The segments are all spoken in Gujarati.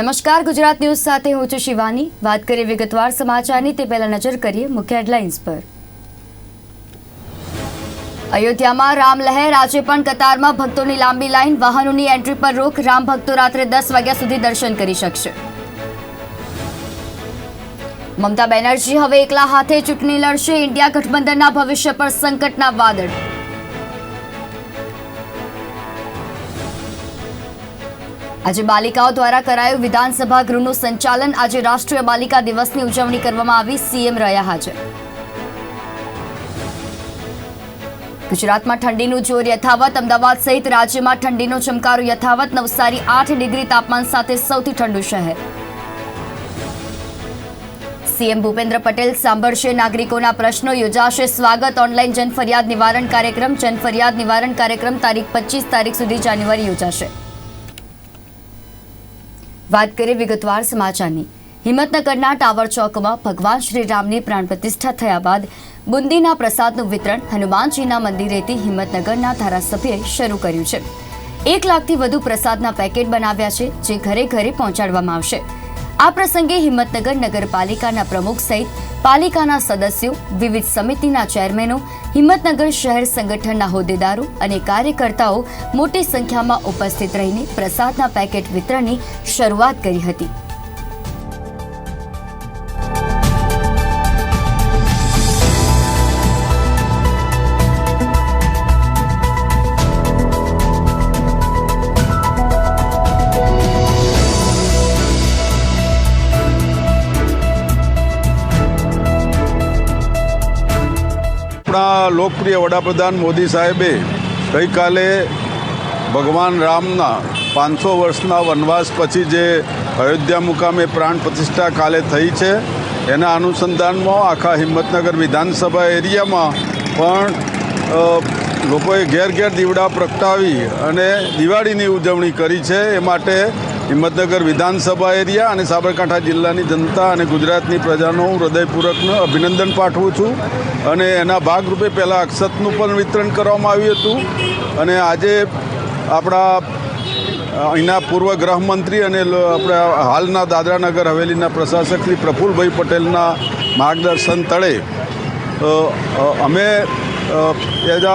નમસ્કાર, ગુજરાત ન્યૂઝ સાથે હું છું શિવાની. વાત કરીએ વિગતવાર સમાચારની, તે પહેલા નજર કરીએ મુખ્ય હેડલાઇન્સ પર. અયોધ્યામાં રામ લહેર આજે પણ કતારમાં ભક્તોની લાંબી લાઇન વાહનોની એન્ટ્રી પર રોક, રામ ભક્તો રાત્રે દસ વાગ્યા સુધી દર્શન કરી શકશે. મમતા બેનર્જી હવે એકલા હાથે ચૂંટણી લડશે, ઇન્ડિયા ગઠબંધનના ભવિષ્ય પર સંકટના વાદળ આજે બાલિકાઓ દ્વારા કરાયું વિધાનસભા ગૃહનું સંચાલન. આજે રાષ્ટ્રીય બાલિકા દિવસની ઉજવણી કરવામાં આવી. સીએમ રહ્યા હાજર. ગુજરાતમાં ઠંડીનું જોર યથાવત. અમદાવાદ સહિત રાજ્યમાં ઠંડીનો ચમકારો યથાવત. નવસારી આઠ ડિગ્રી તાપમાન સાથે સૌથી ઠંડુ શહેર. સીએમ ભૂપેન્દ્ર પટેલ સાંભળશે નાગરિકોના પ્રશ્નો, યોજાશે સ્વાગત. ઓનલાઈન જનફરિયાદ નિવારણ કાર્યક્રમ. જનફરિયાદ નિવારણ કાર્યક્રમ તારીખ પચીસ તારીખ સુધી જાન્યુઆરી યોજાશે. વાત કરીએ વિગતવાર સમાચારની. હિંમતનગરના ટાવર ચોકમાં ભગવાન શ્રીરામની પ્રાણ પ્રતિષ્ઠા થયા બાદ બુંદીના પ્રસાદનું વિતરણ હનુમાનજીના મંદિરેથી હિંમતનગરના ધારાસભ્યએ શરૂ કર્યું છે. એક લાખથી વધુ પ્રસાદના પેકેટ બનાવ્યા છે, જે ઘરે ઘરે પહોંચાડવામાં આવશે. આ પ્રસંગે હિંમતનગર નગરપાલિકાના પ્રમુખ સહિત પાલિકાના સદસ્યો, વિવિધ સમિતિના ચેરમેનો હિંમતનગર શહેર સંગઠનના હોદ્દેદારો અને કાર્યકર્તાઓ મોટી સંખ્યામાં ઉપસ્થિત રહીને પ્રસાદના પેકેટ વિતરણની શરૂઆત કરી હતી. આપણા લોકપ્રિય વડાપ્રધાન મોદી સાહેબે ગઈકાલે ભગવાન રામના પાંચસો વર્ષના વનવાસ પછી જે અયોધ્યા મુકામે પ્રાણ પ્રતિષ્ઠા કાલે થઈ છે, એના અનુસંધાનમાં આખા હિંમતનગર વિધાનસભા એરિયામાં પણ લોકોએ ઘેર ઘેર દીવડા પ્રગટાવી અને દિવાળીની ઉજવણી કરી છે. એ માટે હિંમતનગર વિધાનસભા એરિયા અને સાબરકાંઠા જિલ્લાની જનતા અને ગુજરાતની પ્રજાનો હું હૃદયપૂર્વકનું અભિનંદન પાઠવું છું અને એના ભાગરૂપે પહેલાં અક્ષતનું પણ વિતરણ કરવામાં આવ્યું હતું અને આજે આપણા અહીંના પૂર્વ ગૃહમંત્રી અને આપણા હાલના દાદરાનગર હવેલીના પ્રશાસક શ્રી પ્રફુલભાઈ પટેલના માર્ગદર્શન તળે અમે એજ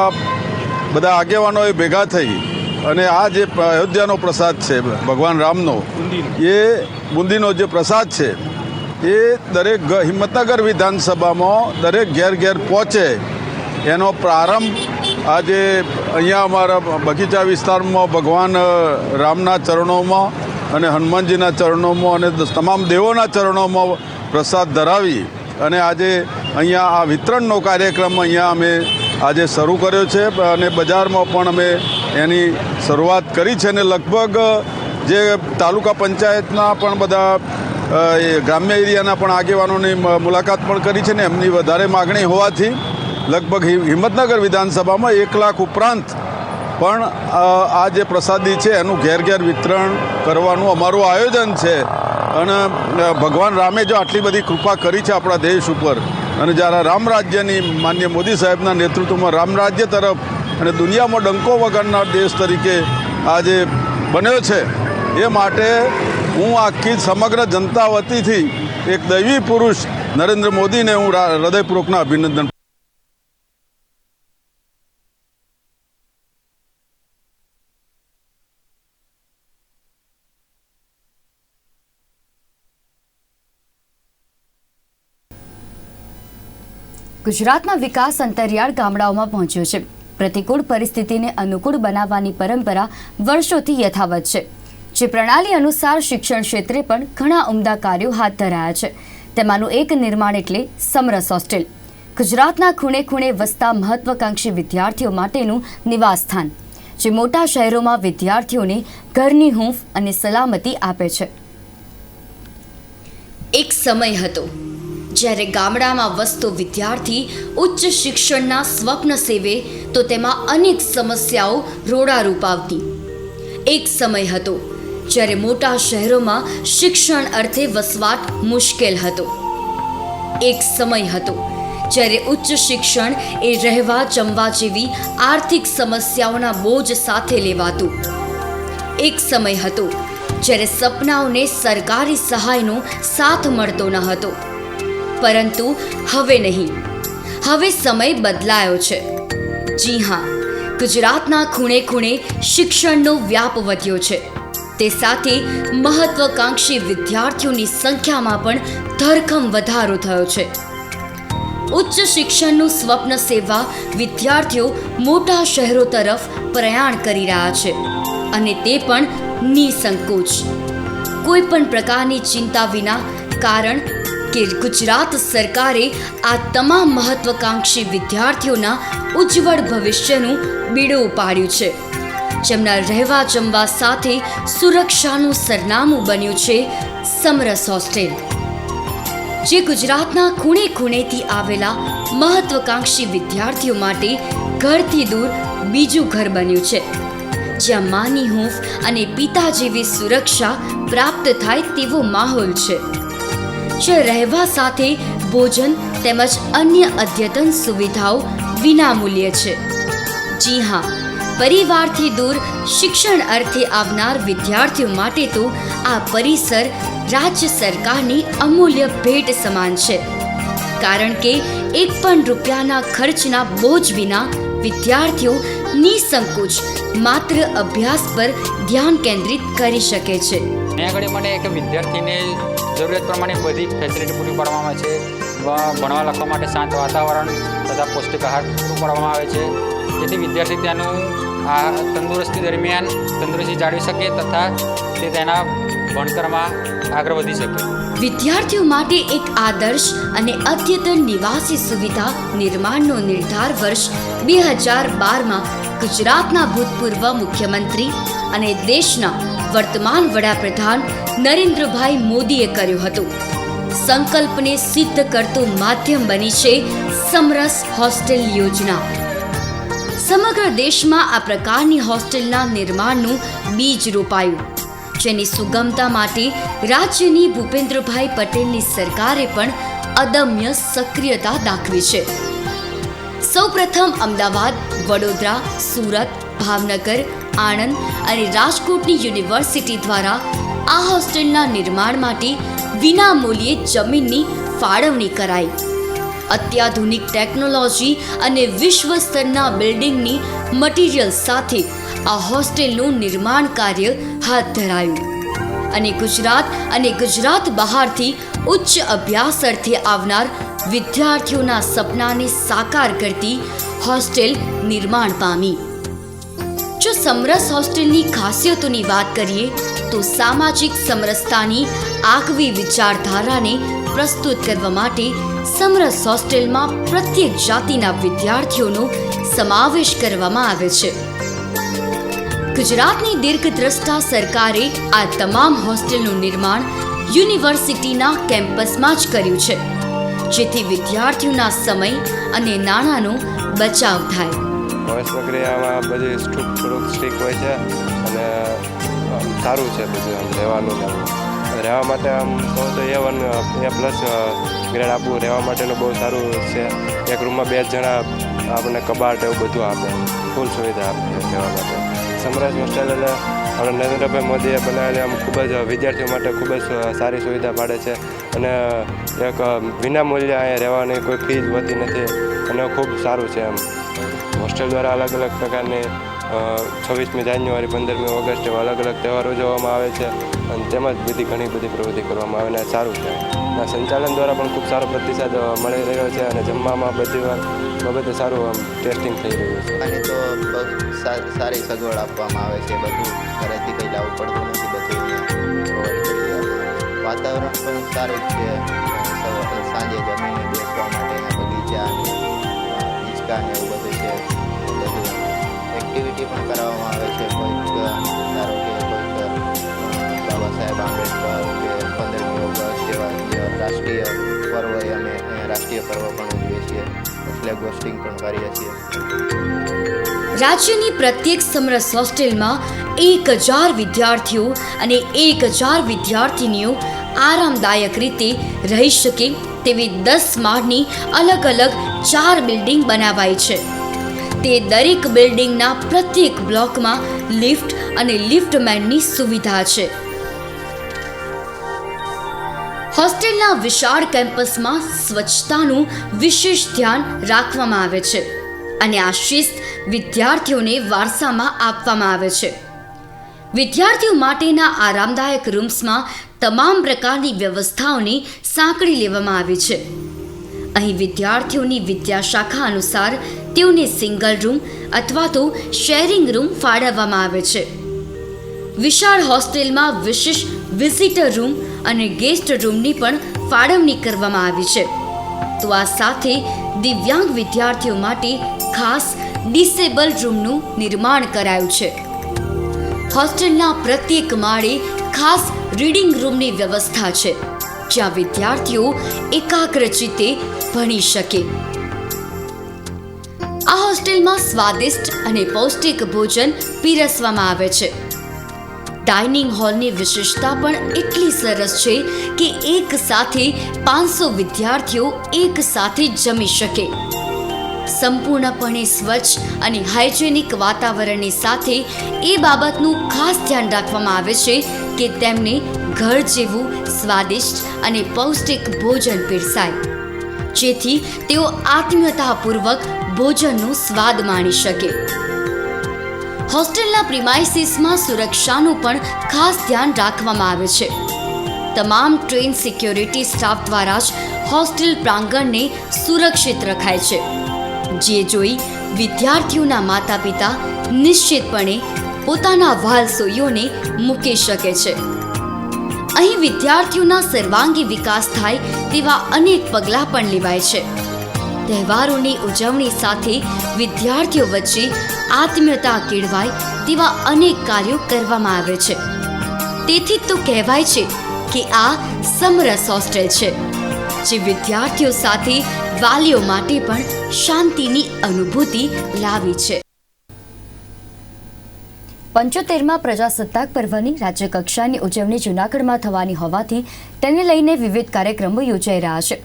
બધા આગેવાનોએ ભેગા થઈ અને આ જે અયોધ્યાનો પ્રસાદ છે, ભગવાન રામનો, એ બુંદીનો જે પ્રસાદ છે, એ દરેક હિંમતનગર વિધાનસભામાં દરેક ઘેર ઘેર પહોંચે. એનો પ્રારંભ આજે અહીંયા અમારા બગીચા વિસ્તારમાં ભગવાન રામના ચરણોમાં અને હનુમાનજીના ચરણોમાં અને તમામ દેવોના ચરણોમાં પ્રસાદ ધરાવી અને આજે અહીંયા આ વિતરણનો કાર્યક્રમ અહીંયા અમે આજે શરૂ કર્યો છે અને બજારમાં પણ અમે એની શરૂઆત કરી છે અને લગભગ જે તાલુકા પંચાયતના પણ બધા ગ્રામ્ય એરિયાના પણ આગેવાનોની મુલાકાત પણ કરી છે ને એમની વધારે માગણી હોવાથી લગભગ હિંમતનગર વિધાનસભામાં એક લાખ ઉપરાંત પણ આ જે પ્રસાદી છે એનું ઘેર ઘેર વિતરણ કરવાનું અમારું આયોજન છે. અને ભગવાન રામે જો આટલી બધી કૃપા કરી છે આપણા દેશ ઉપર અને જ્યારે રામ રાજ્યની માન્ય મોદી સાહેબના નેતૃત્વમાં રામ રાજ્ય તરફ અને દુનિયામાં ડંકો વગરનાર દેશ તરીકે આજે બન્યો છે, એ માટે હું આખી સમગ્ર જનતા વતીથી એક દૈવી પુરુષ નરેન્દ્ર મોદીને હું હૃદયપૂર્વકના અભિનંદન ગુજરાતમાં વિકાસ અંતરિયાળ ગામડાઓમાં પહોંચ્યો છે. પ્રતિકૂળ પરિસ્થિતિને અનુકૂળ બનાવવાની પરંપરા વર્ષોથી યથાવત છે. જે પ્રણાલી અનુસાર શિક્ષણ ક્ષેત્રે પણ ઘણા ઉમદા કાર્યો હાથ ધરાયા છે. તેમાંનું એક નિર્માણ એટલે સમરસ હોસ્ટેલ. ગુજરાતના ખૂણે ખૂણે વસતા મહત્વાકાંક્ષી વિદ્યાર્થીઓ માટેનું નિવાસસ્થાન, જે મોટા શહેરોમાં વિદ્યાર્થીઓને ઘરની હૂંફ અને સલામતી આપે છે. એક સમય હતો જ્યારે ગામડામાં વસતો વિદ્યાર્થી ઉચ્ચ શિક્ષણના સ્વપ્ન સેવે, તો તેમાં અનેક સમસ્યાઓ રોડારૂપ આવતી. એક સમય હતો જ્યારે મોટા શહેરોમાં શિક્ષણ અર્થે વસવાટ મુશ્કેલ હતો. એક સમય હતો જ્યારે ઉચ્ચ શિક્ષણ એ રહેવા જમવા જેવી આર્થિક સમસ્યાઓના બોજ સાથે લેવાતું. એક સમય હતો જ્યારે સપનાઓને સરકારી સહાયનો સાથ મળતો ન હતો. પરંતુ હવે નહીં. હવે સમય બદલાયો છે. જી હા, ગુજરાતના ખૂણે ખૂણે શિક્ષણનો વ્યાપ વધ્યો છે. તે સાથે મહત્વકાંક્ષી વિદ્યાર્થીઓની સંખ્યામાં પણ ધરખમ વધારો થયો છે. ઉચ્ચ શિક્ષણનું સ્વપ્ન સેવા વિદ્યાર્થીઓ મોટા શહેરો તરફ પ્રયાણ કરી રહ્યા છે અને તે પણ નિસંકોચ. કોઈ પણ પ્રકારની ચિંતા વિના કારણ કે ગુજરાત સરકારે આ તમામ મહત્વકાંક્ષી વિદ્યાર્થીઓના ઉજ્જવળ ભવિષ્યનું બીડું ઉપાડ્યું છે. જેમના રહેવા જમવા સાથે સુરક્ષાનું સરનામું બન્યું છે સમરસ હોસ્ટેલ. જે ગુજરાતના ખૂણે ખૂણેથી આવેલા મહત્વકાંક્ષી વિદ્યાર્થીઓ માટે ઘરથી દૂર બીજું ઘર બન્યું છે. જ્યાં માની હૂંફ અને પિતા જેવી સુરક્ષા પ્રાપ્ત થાય તેવો માહોલ છે. જે રહેવા સાથે ભોજન તેમજ અન્ય અદ્યતન સુવિધાઓ વિનામૂલ્ય છે. જી હા, પરિવારથી દૂર શિક્ષણ અર્થે આવનાર વિદ્યાર્થીઓ માટે તો આ પરિસર રાજ્ય સરકારની અમૂલ્ય ભેટ સમાન છે. કારણ કે એક પણ રૂપિયાના ખર્ચના બોજ વિના વિદ્યાર્થીઓ નિસંકોચ માત્ર અભ્યાસ પર ધ્યાન કેન્દ્રિત કરી શકે છે. અહીંયા આગળ મને એક વિદ્યાર્થીને જરૂરિયાત પ્રમાણે બધી ફેસિલિટી પૂરી પાડવામાં આવે છે. ભણવા લખવા માટે શાંત વાતાવરણ તથા પૌષ્ટિક આહાર પૂરું પાડવામાં આવે છે. જેથી વિદ્યાર્થી તેનું આ તંદુરસ્તી દરમિયાન તંદુરસ્તી જાળવી શકે તથા તે તેના ભણતરમાં આગળ વધી શકે. વિદ્યાર્થીઓ માટે એક આદર્શ અને અદ્યતન નિવાસી સુવિધા નિર્માણનો નિર્ધાર વર્ષ બે હજાર બારમાં ગુજરાતના ભૂતપૂર્વ મુખ્યમંત્રી અને દેશના વર્તમાન વડાપ્રધાન નરેન્દ્રભાઈ મોદીએ કર્યું હતું. સંકલ્પને સિદ્ધ કરતું માધ્યમ બની છે સમરસ હોસ્ટેલ યોજના. સમગ્ર દેશમાં આ પ્રકારની હોસ્ટેલના નિર્માણનું બીજ રોપાયું. જેની સુગમતા માટે રાજ્યની ભૂપેન્દ્રભાઈ પટેલની સરકારે પણ અદમ્ય સક્રિયતા દાખવી છે. સૌપ્રથમ અમદાવાદ, વડોદરા, સુરત, ભાવનગર આણંદ અને રાજકોટની યુનિવર્સિટી દ્વારા આ હોસ્ટેલના નિર્માણ માટે વિનામૂલ્યે જમીનની ફાળવણી કરાઈ. અત્યાધુનિક ટેકનોલોજી અને વિશ્વ સ્તરના બિલ્ડિંગની મટીરિયલ સાથે આ હોસ્ટેલનું નિર્માણ કાર્ય હાથ ધરાયું. અને ગુજરાત અને ગુજરાત બહારથી ઉચ્ચ અભ્યાસ અર્થે આવનાર વિદ્યાર્થીઓના સપનાને સાકાર કરતી હોસ્ટેલ નિર્માણ પામી. સમરસ હોસ્ટેલની ખાસિયતોની વાત કરીએ, તો સામાજિક સમરસતાની આગવી વિચારધારાને પ્રસ્તુત કરવા માટે સમરસ હોસ્ટેલમાં પ્રત્યેક જાતિના વિદ્યાર્થીઓનો સમાવેશ કરવામાં આવે છે. ગુજરાતની દીર્ઘદ્રષ્ટા સરકારે આ તમામ હોસ્ટેલનું નિર્માણ યુનિવર્સિટીના કેમ્પસમાં જ કર્યું છે, જેથી વિદ્યાર્થીઓના સમય અને નાણાંનો બચાવ થાય. પ્રવેશ પ્રક્રિયામાં બધી સ્ટુક થોડુંક સ્ટ્રીક હોય છે અને સારું છે બધું આમ રહેવાનું રહેવા માટે આમ કહું તો A one, A plus grade આપવું રહેવા માટેનું બહુ સારું છે. એક રૂમમાં બે જણા આપણને કબાટ એવું બધું આપે. ફૂલ સુવિધા આપે રહેવા માટે. સમરાજ હોસ્ટેલ એટલે આપણે નરેન્દ્રભાઈ મોદીએ બનાવેલી આમ ખૂબ જ વિદ્યાર્થીઓ માટે ખૂબ જ સારી સુવિધા પાડે છે. અને એક વિના મૂલ્યે અહીંયા રહેવાની કોઈ ફીસ હોતી નથી. અને ખૂબ સારું છે એમ. હોસ્ટેલ દ્વારા અલગ અલગ પ્રકારની છવ્વીસમી જાન્યુઆરી, પંદરમી ઓગસ્ટ એવા અલગ અલગ તહેવારો ઉજવવામાં આવે છે અને તેમજ બધી ઘણી બધી પ્રવૃત્તિ કરવામાં આવે અને સારું છે. અને સંચાલન દ્વારા પણ ખૂબ સારો પ્રતિસાદ મળી રહ્યો છે અને જમવામાં બધી બાબતે સારું આમ ટેસ્ટિંગ થઈ રહ્યું છે. અને તો સારી સગવડ આપવામાં આવે છે, બધું ઘરેથી કંઈ લાવવું પડતું નથી, બધું વાતાવરણ પણ સારું છે સાંજે જમીને બેસવા માટે બગીચા હિંચકા ને એવું બધું એક્ટિવિટી પણ કરાવવામાં આવે છે. કોઈક ધારો કે કોઈક બાબા સાહેબ આંબેડકર કે પંદરમી ઓગસ્ટ જેવા રાષ્ટ્રીય પર્વ અમે રાષ્ટ્રીય પર્વ પણ ઉજવીએ છીએ. ફ્લેગ હોસ્ટિંગ પણ કરીએ છીએ. રાજ્યની પ્રત્યેક સમરસ હોસ્ટેલમાં એક હજાર વિદ્યાર્થીઓ અને એક હજાર વિદ્યાર્થિનીઓ આરામદાયક રીતે રહી શકે તેવી દસ માળની અલગ અલગ ચાર બિલ્ડિંગ બનાવાઈ છે. તે દરેક બિલ્ડિંગના પ્રત્યેક બ્લોકમાં લિફ્ટ અને લિફ્ટમેનની સુવિધા છે. હોસ્ટેલના વિશાળ કેમ્પસમાં સ્વચ્છતાનું વિશેષ ધ્યાન રાખવામાં આવે છે અને આ શિસ્ત વિદ્યાર્થીઓને વારસામાં આપવામાં આવે છે. વિદ્યાર્થીઓ માટેના આરામદાયક રૂમ્સમાં તમામ પ્રકારની વ્યવસ્થાઓની સાંકળી લેવામાં આવી છે. અહીં વિદ્યાર્થીઓની વિદ્યાશાખા અનુસાર તેઓને સિંગલ રૂમ અથવા તો શેરિંગ રૂમ ફાળવવામાં આવે છે. વિશાળ હોસ્ટેલમાં વિશિષ્ટ વિઝિટર રૂમ અને ગેસ્ટ રૂમની પણ ફાળવણી કરવામાં આવી છે. તો આ સાથે દિવ્યાંગ વિદ્યાર્થીઓ માટે ખાસ ડિસેબલ રૂમનું નિર્માણ કરાયું છે. હોસ્ટેલના પ્રત્યેક માળે ખાસ રીડિંગ રૂમની વ્યવસ્થા છે, જ્યાં વિદ્યાર્થીઓ એકાગ્ર ચિત્તે ભણી શકે. આ સ્વાદિષ્ટ અને પૌષ્ટિક ભોજન પીરસવામાં આવે છે. ડાઇનિંગ હોલની વિશેષતા પણ એટલી સરસ છે કે એક સાથે પાંચસો વિદ્યાર્થીઓ એક સાથે જમી શકે. સંપૂર્ણપણે સ્વચ્છ અને હાઇજેનિક વાતાવરણની સાથે એ બાબતનું ખાસ ધ્યાન રાખવામાં આવે છે કે તેમને ઘર જેવું સ્વાદિષ્ટ અને પૌષ્ટિક ભોજન પીરસાય. જેથી તેઓ આત્મીયતાપૂર્વક ભોજનનો સ્વાદ માણી શકે. હોસ્ટેલના પ્રિમાઇસીસમાં સુરક્ષાનું પણ ખાસ ધ્યાન રાખવામાં આવે છે. તમામ ટ્રેન સિક્યોરિટી સ્ટાફ દ્વારા જ હોસ્ટેલ પ્રાંગણને સુરક્ષિત રખાય છે. જે જોઈ વિદ્યાર્થીઓના માતા પિતા નિશ્ચિતપણે પોતાના વાલસોઈઓને મૂકી શકે છે. અહીં વિદ્યાર્થીઓના સર્વાંગી વિકાસ થાય તેવા અનેક પગલાં પણ લેવાય છે. તહેવારોની ઉજવણી સાથે વિદ્યાર્થીઓ વચ્ચે આત્મીયતા કેળવાય તેવા અનેક કાર્યો કરવામાં આવે છે. તેથી તો કહેવાય છે કે આ સમરસ હોસ્ટેલ છે, જે વિદ્યાર્થીઓ સાથે વાલીઓ માટે પણ શાંતિની અનુભૂતિ લાવી છે. પંચોતેરમાં પ્રજાસત્તાક પર્વની રાજ્યકક્ષાની ઉજવણી જૂનાગઢમાં થવાની હોવાથી તેને લઈને વિવિધ કાર્યક્રમો યોજાઈ રહ્યા છે.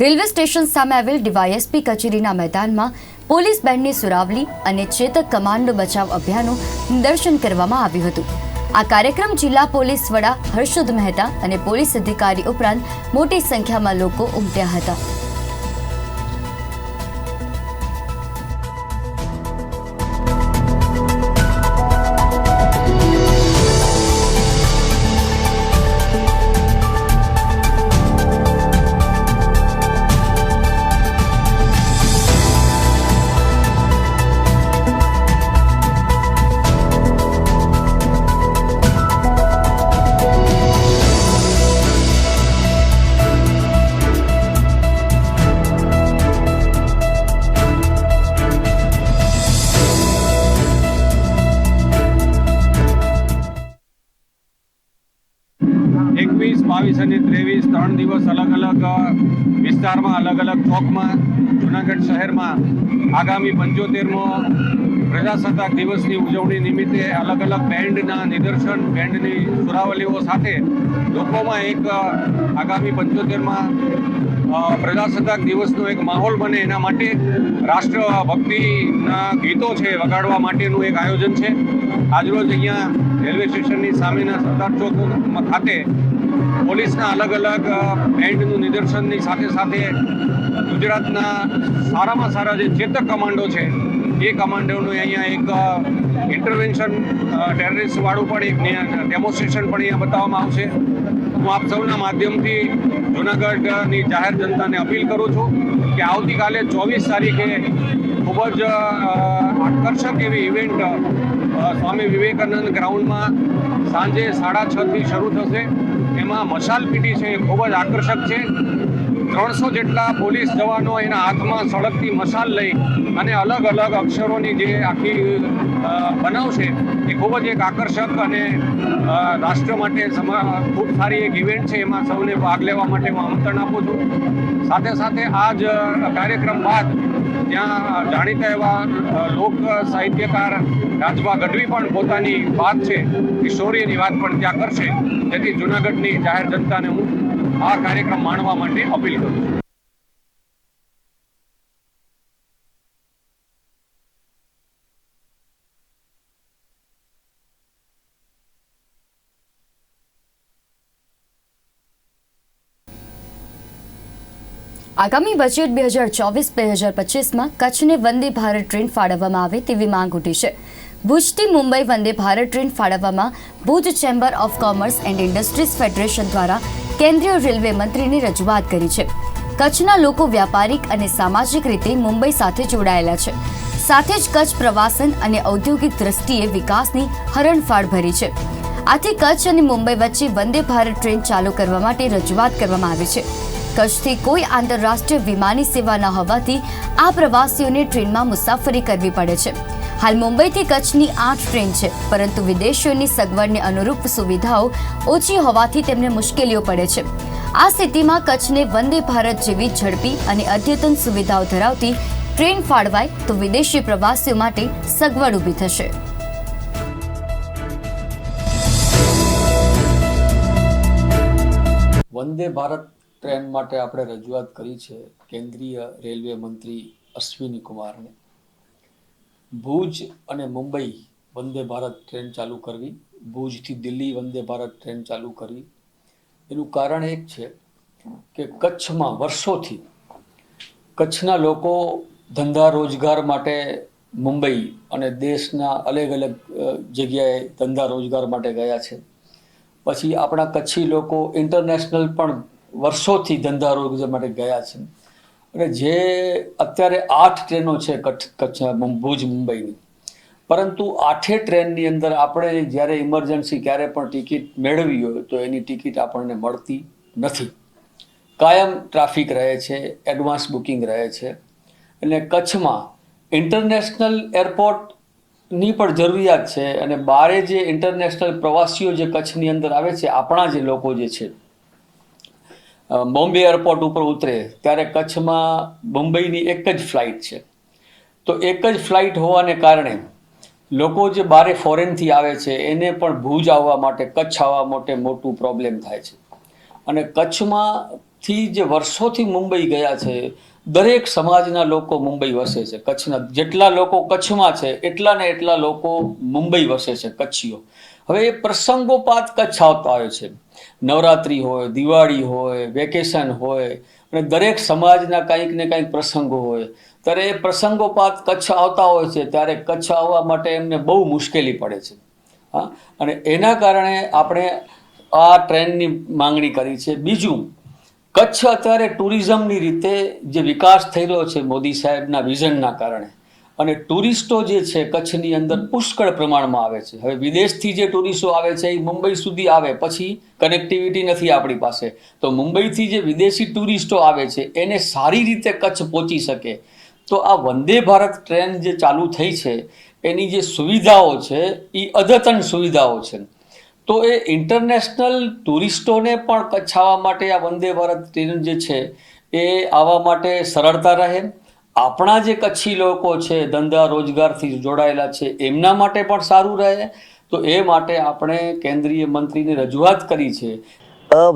રેલવે સ્ટેશન સામે આવેલ ડીવાયએસપી કચેરીના મેદાનમાં પોલીસ બેન્ડની સુરાવલી અને ચેતક કમાન્ડો બચાવ અભિયાનનું નિદર્શન કરવામાં આવ્યું હતું. આ કાર્યક્રમ જિલ્લા પોલીસ વડા હર્ષદ મહેતા અને પોલીસ અધિકારી ઉપરાંત મોટી સંખ્યામાં લોકો ઉમટ્યા હતા. શહેરમાં આગામી પંચોતેરમો પ્રજાસત્તાક દિવસની ઉજવણી નિમિત્તે અલગ અલગ બેન્ડના નિદર્શન, બેન્ડની સુરાવલીઓ સાથે લોકોમાં એક આગામી પંચોતેરમાં પ્રજાસત્તાક દિવસનો એક માહોલ બને. એના માટે રાષ્ટ્રભક્તિના ગીતો છે, વગાડવા માટેનું એક આયોજન છે. આજરોજ અહીંયા રેલવે સ્ટેશનની સામેના સરદાર ચોક ખાતે પોલીસના અલગ અલગ બેન્ડનું નિદર્શનની સાથે સાથે ગુજરાતના સારામાં સારા જે ચેતક કમાન્ડો છે, એ કમાન્ડોનું અહીંયા એક ઇન્ટરવેન્શન ટેરરિસ્ટવાળું પણ એક ડેમોન્સ્ટ્રેશન પણ અહીંયા બતાવવામાં આવશે. હું આપ સૌના માધ્યમથી જૂનાગઢની જાહેર જનતાને અપીલ કરું છું કે આવતીકાલે ચોવીસ તારીખે ખૂબ જ આકર્ષક એવી ઇવેન્ટ સ્વામી વિવેકાનંદ ગ્રાઉન્ડમાં સાંજે સાડા છથી શરૂ થશે. એમાં મશાલ પીટી છે એ ખૂબ જ આકર્ષક છે. ત્રણસો જેટલા પોલીસ જવાનો એના હાથમાં સળગતી મશાલ લઈ અને અલગ અલગ અક્ષરોની જે આખી બનાવશે એ ખૂબ જ એક આકર્ષક અને રાષ્ટ્ર માટે ખૂબ સારી એક ઇવેન્ટ છે. એમાં સૌને ભાગ લેવા માટે હું આમંત્રણ આપું છું. સાથે સાથે આ જ કાર્યક્રમ બાદ ત્યાં જાણીતા એવા લોક સાહિત્યકાર રાજભા ગઢવી પણ પોતાની વાત છે, એ શૌર્યની વાત પણ ત્યાં કરશે. જેથી જૂનાગઢની જાહેર જનતાને હું આ કાર્યક્રમ માણવા માટે અપીલ કરું છું. આગામી બજેટ બે હજાર ચોવીસ બે હજાર પચીસમાં કચ્છને વંદે ભારત ટ્રેન ફાળવવામાં આવે તેવી માંગ ઉઠી છે. ભુજથી મુંબઈ વંદે ભારત ટ્રેન ફાળવવામાં Bhuj chamber of commerce and industries federation દ્વારા કેન્દ્રીય રેલવે મંત્રીને રજૂઆત કરી છે. કચ્છના લોકો વ્યાપારિક અને સામાજિક રીતે મુંબઈ સાથે જોડાયેલા છે. સાથે જ કચ્છ પ્રવાસન અને ઔદ્યોગિક દ્રષ્ટિએ વિકાસની હરણફાળ ભરી છે. આથી કચ્છ અને મુંબઈ વચ્ચે વંદે ભારત ટ્રેન ચાલુ કરવા માટે રજૂઆત કરવામાં આવી છે. કચ્છથી કોઈ આંતરરાષ્ટ્રીય વિમાની સેવા ન હોવાથી આ પ્રવાસીઓને ટ્રેનમાં મુસાફરી કરવી પડે છે. હાલ મુંબઈથી કચ્છની આઠ ટ્રેન છે, પરંતુ વિદેશીઓની સગવડને અનુરૂપ સુવિધાઓ ઓછી હોવાથી તેમને મુશ્કેલીઓ પડે છે. આ સ્થિતિમાં કચ્છને વંદે ભારત જેવી ઝડપી અને અદ્યતન સુવિધાઓ ધરાવતી ટ્રેન ફાળવાય તો વિદેશી પ્રવાસીઓ માટે સગવડ ઊભી થશે. વંદે ભારત ટ્રેન માટે આપણે રજૂઆત કરી છે કેન્દ્રીય રેલવે મંત્રી અશ્વિની કુમારને. ભુજ અને મુંબઈ વંદે ભારત ટ્રેન ચાલુ કરવી. ભુજથી દિલ્હી વંદે ભારત ટ્રેન ચાલુ કરવી. એનું કારણ એક છે કે કચ્છમાં વર્ષોથી કચ્છના લોકો ધંધા રોજગાર માટે મુંબઈ અને દેશના અલગ અલગ જગ્યાએ ધંધા રોજગાર માટે ગયા છે. પછી આપણા કચ્છી લોકો ઇન્ટરનેશનલ પણ વર્ષોથી ધંધા રોજગાર માટે ગયા છે. અને જે અત્યારે આઠ ટ્રેનો છે કચ્છ ભુજ, મુંબઈની. પરંતુ આઠે ટ્રેનની અંદર આપણે જ્યારે ઇમરજન્સી ક્યારે પણ ટિકિટ મેળવી હોય તો એની ટિકિટ આપણને મળતી નથી. કાયમ ટ્રાફિક રહે છે, એડવાન્સ બુકિંગ રહે છે. અને કચ્છમાં ઇન્ટરનેશનલ એરપોર્ટની પણ જરૂરિયાત છે અને બારે જે ઇન્ટરનેશનલ પ્રવાસીઓ જે કચ્છની અંદર આવે છે, આપણા જે લોકો જે છે બોમ્બે એરપોર્ટ ઉપર ઉતરે ત્યારે કચ્છમાં મુંબઈની એક જ ફ્લાઇટ છે. તો એક જ ફ્લાઇટ હોવાને કારણે લોકો જે બારે ફોરેનથી આવે છે, એને પણ ભુજ આવવા માટે, કચ્છ આવવા માટે મોટું પ્રોબ્લેમ થાય છે. અને કચ્છમાંથી જે વર્ષોથી મુંબઈ ગયા છે, દરેક સમાજના લોકો મુંબઈ વસે છે. કચ્છના જેટલા લોકો કચ્છમાં છે, એટલા ને એટલા લોકો મુંબઈ વસે છે, કચ્છીઓ. હવે એ પ્રસંગોપાત કચ્છ આવતા હોય છે. નવરાત્રિ હોય, દિવાળી હોય, વેકેશન હોય અને દરેક સમાજના કંઈક ને કંઈક પ્રસંગો હોય. ત્યારે એ પ્રસંગોપાત કચ્છ આવતા હોય છે, ત્યારે કચ્છ આવવા માટે એમને બહુ મુશ્કેલી પડે છે. હા? અને એના કારણે આપણે આ ટ્રેનની માંગણી કરી છે. બીજું, કચ્છ અત્યારે ટુરિઝમની રીતે જે વિકાસ થયેલો છે મોદી સાહેબના વિઝનના કારણે અને ટુરિસ્ટો જે છે કચ્છની અંદર પુષ્કળ પ્રમાણમાં આવે છે. હવે વિદેશથી જે ટુરિસ્ટો આવે છે એ મુંબઈ સુધી આવે, પછી કનેક્ટિવિટી નથી આપણી પાસે. તો મુંબઈથી જે વિદેશી ટુરિસ્ટો આવે છે એને સારી રીતે કચ્છ પહોંચી શકે. તો આ વંદે ભારત ટ્રેન જે ચાલુ થઈ છે, એની જે સુવિધાઓ છે, એ અદ્યતન સુવિધાઓ છે. તો એ ઇન્ટરનેશનલ ટુરિસ્ટોને પણ કચ્છ આવવા માટે આ વંદે ભારત ટ્રેન જે છે, એ આવવા માટે સરળતા રહે. આપણા જે કચ્છી લોકો છે, ધંધા રોજગારથી જોડાયેલા છે, એમના માટે પણ સારું રહે? તો એ માટે આપણે કેન્દ્રીય મંત્રીને રજૂઆત કરી છે.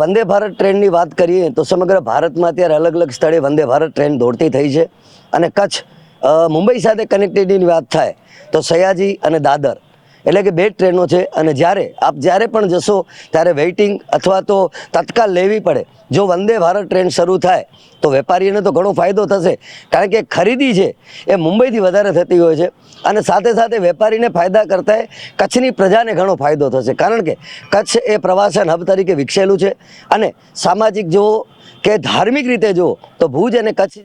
વંદે ભારત ટ્રેનની વાત કરીએ તો સમગ્ર ભારતમાં અત્યારે અલગ અલગ સ્થળે વંદે ભારત ટ્રેન દોડતી થઈ છે. અને કચ્છ મુંબઈ સાથે કનેક્ટિવિટીની વાત થાય તો સયાજી અને દાદર. એટલે કે બે ટ્રેનો છે અને જ્યારે આપ જ્યારે પણ જશો, ત્યારે વેઇટિંગ અથવા તો તત્કાલ લેવી પડે. જો વંદે ભારત ટ્રેન શરૂ થાય, તો વેપારીને તો ઘણો ફાયદો થશે. કારણ કે ખરીદી છે એ મુંબઈથી વધારે થતી હોય છે અને સાથે સાથે વેપારીને ફાયદા કરતાં કચ્છની પ્રજાને ઘણો ફાયદો થશે. કારણ કે કચ્છ એ પ્રવાસન હબ તરીકે વિકસેલું છે અને સામાજિક જુઓ કે ધાર્મિક રીતે જુઓ, તો ભુજ અને કચ્છ